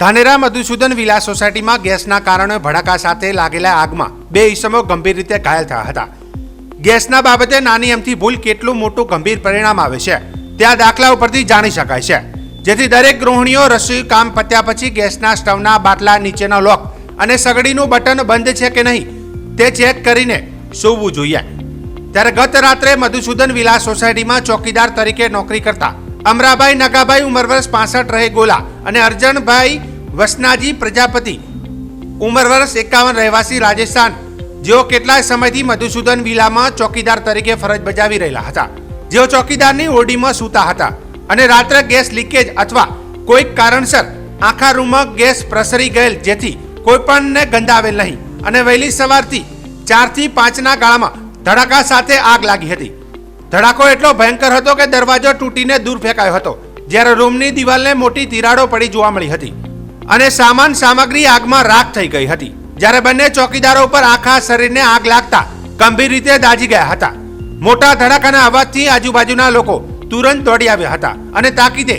Dhanera Madhusudan villa સોસાયટીમાં ગેસના કારણે ભડાકા સાથે લાગેલા આગમાં બે ઈસમો ગંભીર રીતે ઘાયલ થયા હતા. ગેસના બાબતે નાની એમથી ભૂલ કેટલું મોટું ગંભીર પરિણામ આવે છે ત્યાં દાખલા ઉપરથી જાણી શકાય છે. જેથી દરેક ગૃહિણીઓ રસોઈ કામ પત્યા પછી ગેસના સ્ટવના બાટલા નીચેનો લોક અને સગડીનું બટન બંધ છે કે નહીં, તે ચેક કરીને સૂવું જોઈએ. ત્યારે ગત રાત્રે મધુસૂદન વિલા સોસાયટીમાં ચોકીદાર તરીકે નોકરી કરતા અમરાભાઈ નગાભાઈ ઉંમર વર્ષ પાસઠ રહે ગોલા અને અર્જણભાઈ વસનાજી પ્રજાપતિ. ઉંમર વર્ષ એકાવન રહેવાસી રાજસ્થાન, જેઓ કેટલાય સમયથી મધુસૂદન વિલામાં ચોકીદાર તરીકે ફરજ બજાવી રહેલા હતા. જેઓ ચોકીદારની ઓરડીમાં સૂતા હતા અને રાત્રે ગેસ લીકેજ અથવા કોઈક કારણસર આખા રૂમમાં ગેસ પ્રસરી ગયેલ, જેથી કોઈ પણને ગંધાવેલ નહીં. અને વહેલી સવારથી ચારથી પાંચના ગાળામાં ધડાકા સાથે આગ લાગી હતી. ધડાકો એટલો ભયંકર હતો કે દરવાજો તૂટીને દૂર ફેંકાયો હતો. જ્યારે રૂમની દિવાલને મોટી તિરાડો પડી જોવા મળી હતી અને સામાન સામગ્રી આગમાં રાખ થઈ ગઈ હતી. જ્યારે બંને ચોકીદારો પર આખા શરીરને આગ લાગતા ગંભીર રીતે દાજી ગયા હતા. મોટા ધડાકાના અવાજથી આજુબાજુના લોકો તુરંત દોડી આવ્યા હતા અને તાકીદે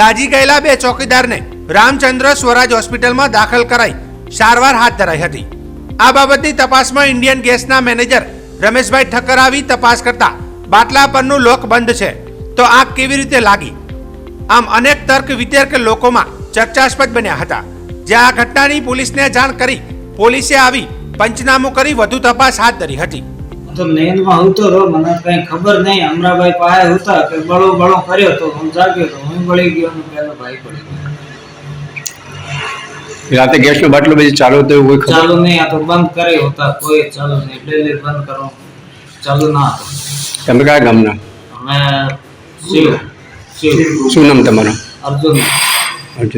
દાજી ગયેલા બે ચોકીદારને રામચંદ્ર સ્વરાજ હોસ્પિટલમાં દાખલ કરાઈ સારવાર હાથ ધરાઈ હતી. આ બાબતની તપાસમાં ઇન્ડિયન ગેસના મેનેજર રમેશભાઈ ઠક્કર આવી તપાસ કરતા બાટલા પરનું લોક બંધ છે. તો આગ કેવી રીતે લાગી? આમ અનેક તર્ક વિતર્ક લોકોમાં ચર્ચાસ્પદ બન્યા હતા. જ્યાં આ ઘટનાની પોલીસને જાણ કરી પોલીસે આવી પંચનામું કરી વધુ તપાસ હાથ ધરી હતી. તો નીંદમાં હું તો રહો મને કઈ ખબર નહીં. અમરાભાઈ પાસે હતા કે બળો બળો કર્યો તો હું જાગ્યો તો હું બળી ગયો અને પેલો ભાઈ પડી ગયો. રાતે ગેસનો બાટલો પછી ચાલુ હતો કોઈ ખબર? ચાલુ નહીં આ તો બંધ કર્યો હતા. કોઈ ચાલુ નહીં. એટલે બંધ કરો ચાલુ ના હતો. તમે કયા ગામના? અમે શિવ. શું નામ તમારું અર્જુન